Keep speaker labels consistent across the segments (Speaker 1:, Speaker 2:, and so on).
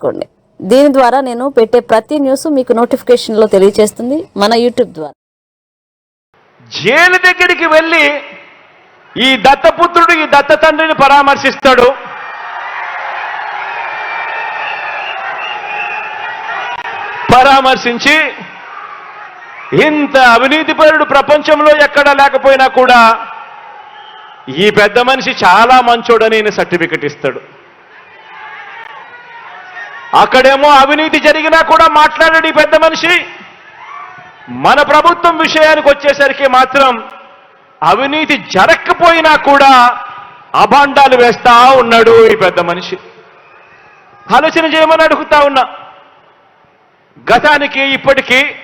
Speaker 1: చేసుకోండి. దీని ద్వారా నేను పెట్టే ప్రతి న్యూస్ మీకు నోటిఫికేషన్లో తెలియజేస్తుంది మన యూట్యూబ్ ద్వారా.
Speaker 2: జైలు దగ్గరికి వెళ్ళి ఈ దత్తపుత్రుడు ఈ దత్త తండ్రిని పరామర్శిస్తాడు. పరామర్శించి ఇంత అవినీతిపరుడు ప్రపంచంలో ఎక్కడా లేకపోయినా కూడా ఈ పెద్ద మనిషి చాలా మంచోడని సర్టిఫికెట్ ఇస్తాడు. అక్కడేమో అవినీతి జరిగినా కూడా మాట్లాడాడు ఈ పెద్ద మనిషి. మన ప్రభుత్వం విషయానికి వచ్చేసరికి మాత్రం అవినీతి జరగకపోయినా కూడా అభాండాలు వేస్తా ఉన్నాడు ఈ పెద్ద మనిషి. ఆలోచన చేయమని అడుగుతా ఉన్నా. గతానికి ఇప్పటికీ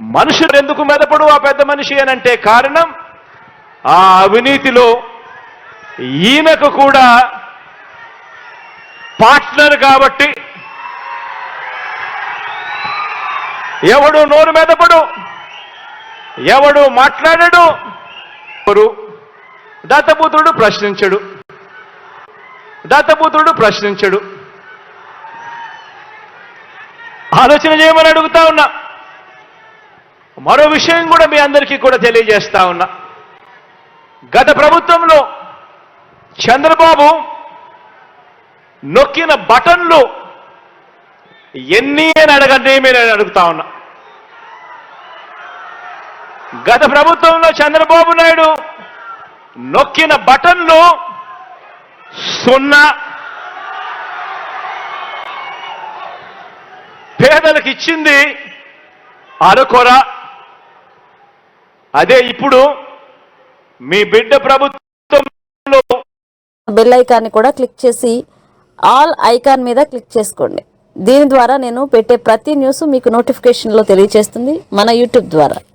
Speaker 2: మనుషులు ఎందుకు మెదపడు ఆ పెద్ద మనిషి అని అంటే కారణం ఆ అవినీతిలో ఈయనకు కూడా పార్ట్నర్ కాబట్టి ఎవడు నోరు మెదపడు ఎవడు మాట్లాడడు ఎవరు? దత్తపుత్రుడు ప్రశ్నించడు. దత్తపుత్రుడు ప్రశ్నించడు. ఆలోచన చేయమని అడుగుతా ఉన్నా. మరో విషయం కూడా మీ అందరికీ కూడా తెలియజేస్తా ఉన్నా. గత ప్రభుత్వంలో చంద్రబాబు నొక్కిన బటన్లు ఎన్ని అని అడగండి మీరు అడుగుతా ఉన్నా. గత ప్రభుత్వంలో చంద్రబాబు నాయుడు నొక్కిన బటన్లు సున్నా. పేదలకు ఇచ్చింది అరకొర. అదే ఇప్పుడు మీ బిడ్డ ప్రభుత్వంలో
Speaker 1: బెల్ ఐకాన్ని కూడా క్లిక్ చేసి ఆల్ ఐకాన్ మీద క్లిక్ చేసుకోండి. దీని ద్వారా నేను పెట్టే ప్రతి న్యూస్ మీకు నోటిఫికేషన్లో తెలియజేస్తుంది మన యూట్యూబ్ ద్వారా.